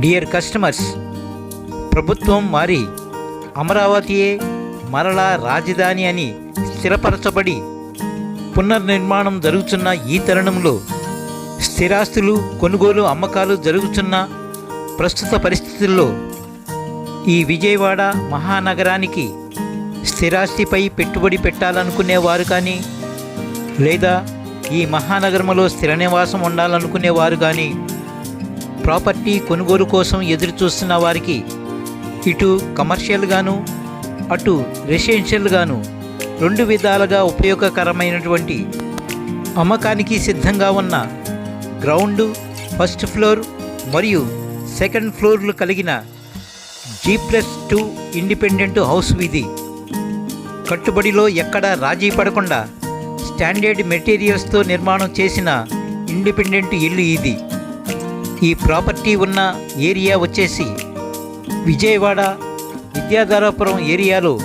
Dear customers ప్రభుత్వం మారి అమరావతియే మరలా రాజధాని అని స్థిరపరచబడి పునర్నిర్మాణం జరుగుతున్న ఈ తరుణంలో స్థిరాస్తులు కొనుగోలు అమ్మకాలు జరుగుతున్న ప్రస్తుత పరిస్థితుల్లో ఈ విజయవాడ మహానగరానికి స్థిరాస్తిపై పెట్టుబడి పెట్టాలనుకునేవారు కానీ లేదా ఈ మహానగరంలో స్థిర నివాసం ఉండాలనుకునేవారు కానీ ప్రాపర్టీ కొనుగోలు కోసం ఎదురుచూస్తున్న వారికి ఇటు కమర్షియల్గాను అటు రెసిడెన్షియల్గాను రెండు విధాలుగా ఉపయోగకరమైనటువంటి అమ్మకానికి సిద్ధంగా ఉన్న గ్రౌండ్ ఫస్ట్ ఫ్లోర్ మరియు సెకండ్ ఫ్లోర్లు కలిగిన G plus two independent house ఇది కట్టుబడిలో ఎక్కడా రాజీ పడకుండా స్టాండర్డ్ మెటీరియల్స్తో నిర్మాణం చేసిన ఇండిపెండెంట్ ఇల్లు ఇది. ఈ ప్రాపర్టీ ఉన్న ఏరియా వచ్చేసి విజయవాడ విద్యాధరాపురం ఏరియాలో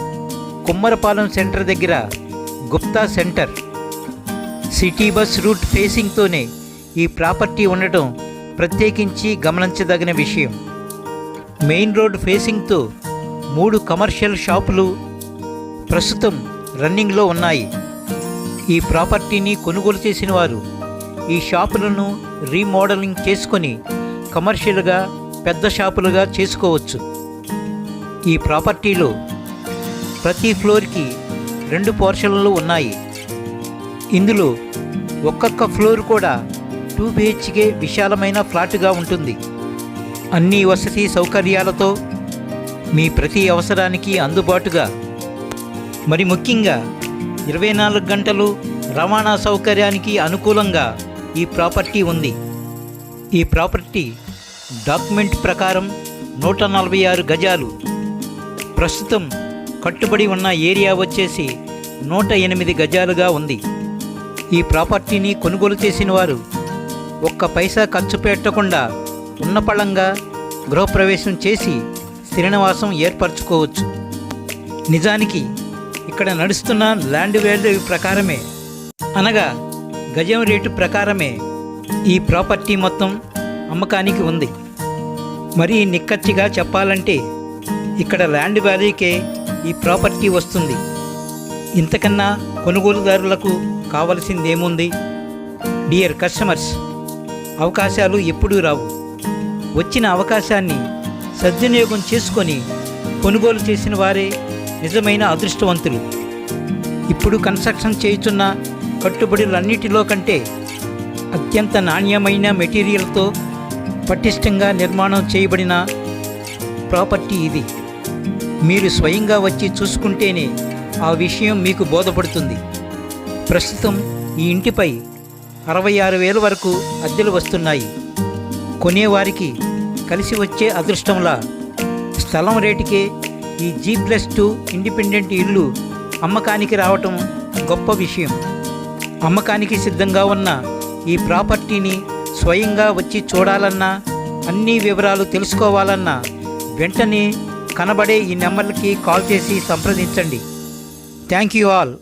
కుమ్మరపాలెం సెంటర్ దగ్గర Gupta centre. City bus route ఫేసింగ్తోనే ఈ ప్రాపర్టీ ఉండటం ప్రత్యేకించి గమనించదగిన విషయం. మెయిన్ రోడ్ ఫేసింగ్తో మూడు కమర్షియల్ షాపులు ప్రస్తుతం రన్నింగ్లో ఉన్నాయి. ఈ ప్రాపర్టీని కొనుగోలు చేసిన వారు ఈ షాపులను రీమోడలింగ్ చేసుకొని కమర్షియల్గా పెద్ద షాపులుగా చేసుకోవచ్చు. ఈ ప్రాపర్టీలో ప్రతి ఫ్లోర్కి రెండు పోర్షన్లు ఉన్నాయి. ఇందులో ఒక్కొక్క ఫ్లోర్ కూడా టూ బిహెచ్కే విశాలమైన ఫ్లాట్గా ఉంటుంది. అన్ని వసతి సౌకర్యాలతో మీ ప్రతి అవసరానికి అందుబాటుగా. మరి ముఖ్యంగా ఇరవై నాలుగు గంటలు రవాణా సౌకర్యానికి అనుకూలంగా ఈ ప్రాపర్టీ ఉంది. ఈ ప్రాపర్టీ డాక్యుమెంట్ ప్రకారం నూట నలభై ఆరు గజాలు. ప్రస్తుతం కట్టుబడి ఉన్న ఏరియా వచ్చేసి నూట ఎనిమిది గజాలుగా ఉంది. ఈ ప్రాపర్టీని కొనుగోలు చేసిన వారు ఒక్క పైసా ఖర్చు పెట్టకుండా ఉన్నపళంగా గృహప్రవేశం చేసి శ్రీనివాసం ఏర్పరచుకోవచ్చు. నిజానికి ఇక్కడ నడుస్తున్న ల్యాండ్ వాల్యూ ప్రకారమే. అనగా గజం రేటు ప్రకారమే ఈ ప్రాపర్టీ మొత్తం అమ్మకానికి ఉంది. మరీ నిక్కచ్చిగా చెప్పాలంటే ఇక్కడ ల్యాండ్ వ్యాలీకే ఈ ప్రాపర్టీ వస్తుంది. ఇంతకన్నా కొనుగోలుదారులకు కావలసిందేముంది? డియర్ కస్టమర్స్ అవకాశాలు ఎప్పుడూ రావు. వచ్చిన అవకాశాన్ని సద్వినియోగం చేసుకొని కొనుగోలు చేసిన వారే నిజమైన అదృష్టవంతులు. ఇప్పుడు కన్స్ట్రక్షన్ చేయుచున్న కట్టుబడులన్నిటిలో కంటే అత్యంత నాణ్యమైన మెటీరియల్తో పటిష్టంగా నిర్మాణం చేయబడిన ప్రాపర్టీ ఇది. మీరు స్వయంగా వచ్చి చూసుకుంటేనే ఆ విషయం మీకు బోధపడుతుంది. ప్రస్తుతం ఈ ఇంటిపై అరవై ఆరు వేల వరకు అద్దెలు వస్తున్నాయి. కొనేవారికి కలిసి వచ్చే అదృష్టంలా స్థలం రేటుకే ఈ జీ ప్లస్ టూ ఇండిపెండెంట్ ఇల్లు అమ్మకానికి రావటం గొప్ప విషయం. అమ్మకానికి సిద్ధంగా ఉన్న ఈ ప్రాపర్టీని స్వయంగా వచ్చి చూడాలన్నా అన్ని వివరాలు తెలుసుకోవాలన్నా వెంటనే కనబడే ఈ నెంబర్లకి కాల్ చేసి సంప్రదించండి. Thank you all.